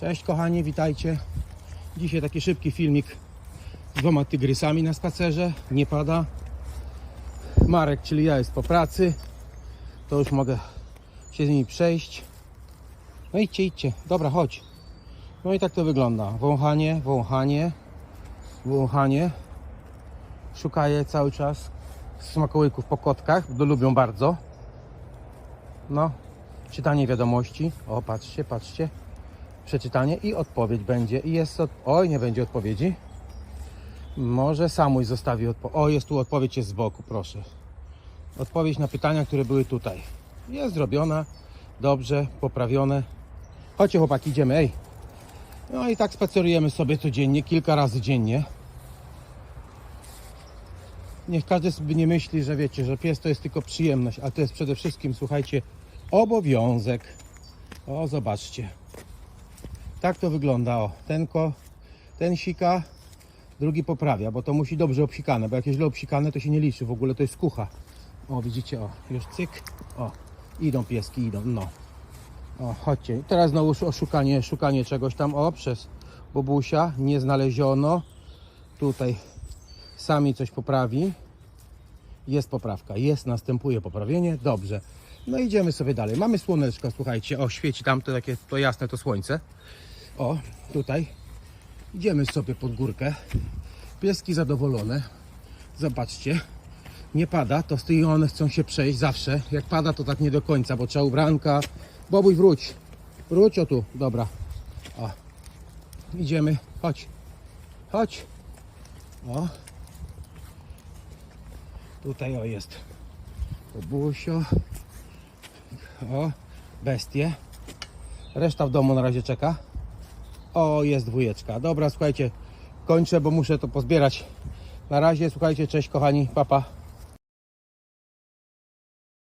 Cześć kochani, witajcie. Dzisiaj taki szybki filmik z dwoma tygrysami na spacerze. Nie pada. Marek, czyli ja jest po pracy. To już mogę się z nimi przejść. No idźcie, idźcie. Dobra, chodź. No i tak to wygląda. Wąchanie, wąchanie, wąchanie. Szukaję cały czas smakołyków po kotkach, bo lubią bardzo. No, czytanie wiadomości. O, patrzcie, patrzcie. Przeczytanie i odpowiedź będzie. I jest. Od... Oj, nie będzie odpowiedzi. Może Samuś zostawi odpowiedź. O, jest tu odpowiedź, jest z boku, proszę. Odpowiedź na pytania, które były tutaj. Jest zrobiona. Dobrze, poprawione. Chodźcie, chłopaki, idziemy, ej. No i tak spacerujemy sobie codziennie, kilka razy dziennie. Niech każdy sobie nie myśli, że wiecie, że pies to jest tylko przyjemność, a to jest przede wszystkim, słuchajcie, obowiązek. O, zobaczcie. Tak to wygląda. O, ten, ko, ten sika, drugi poprawia, bo to musi dobrze obsikane, bo jak jest źle obsikane, to się nie liczy. W ogóle to jest kucha. O, widzicie, o, już cyk. O, idą pieski, idą, no. O, chodźcie. Teraz znowu o szukanie, szukanie czegoś tam, o, przez Bobusia. Nie znaleziono. Tutaj sami coś poprawi. Jest poprawka, jest, następuje poprawienie, dobrze. No idziemy sobie dalej. Mamy słoneczko, słuchajcie, o świeci tam to takie, to jasne to słońce. O, tutaj. Idziemy sobie pod górkę. Pieski zadowolone. Zobaczcie. Nie pada, to z tej one chcą się przejść zawsze. Jak pada, to tak nie do końca, bo trzeba ubranka. Bobuj, wróć. Wróć, o tu, dobra. O. Idziemy, chodź. Chodź. O. Tutaj o jest Bobusio. O, bestie. Reszta w domu na razie czeka. O, jest dwójeczka. Dobra, słuchajcie, kończę, bo muszę to pozbierać. Na razie, słuchajcie, cześć kochani, papa.